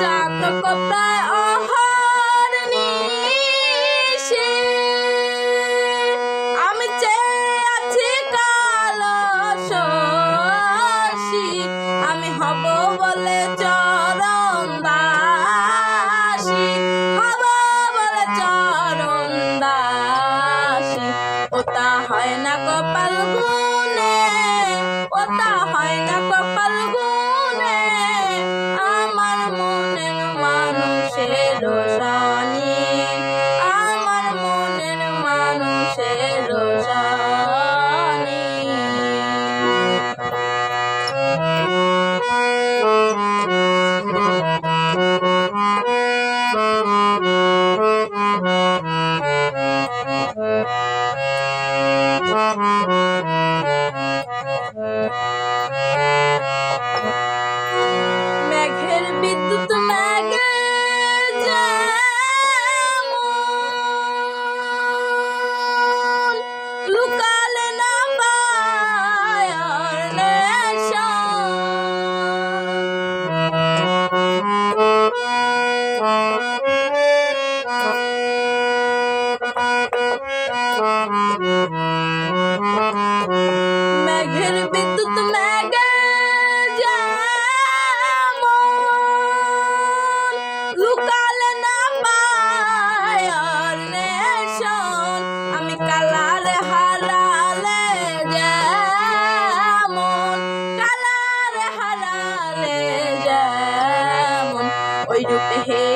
চাতক প্রহর নিশে। আমি যে আছি কালো শশী। আমি হব বলে চরণ দাসী হব বলে চরণ দাসী ওটা হয় না কপাল গুনে ওটা your behavior.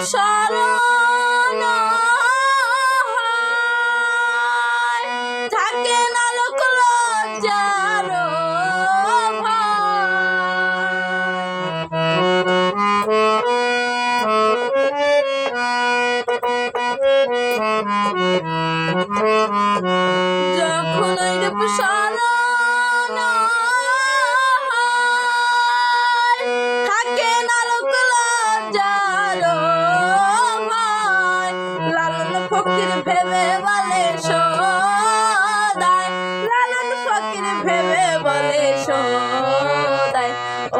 Shut up.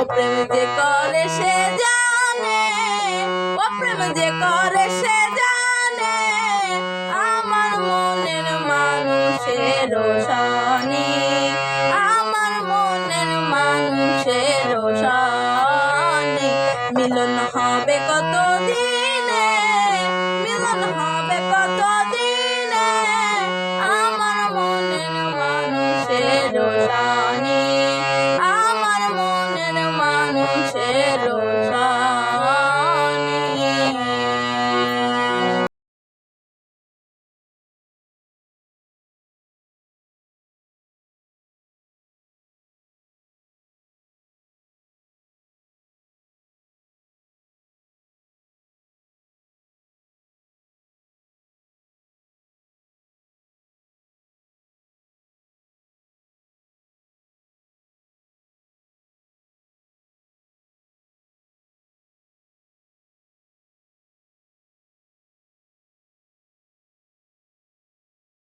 ও প্রেম যে করে সে জানে, ও প্রেম যে করে সে জানে, আমার মনের মানুষের শনি আমার মনের মানুষের শনি মিলন হবে কত দিনে মিলন হবে কত দিনে আমার মনের মানুষের শনি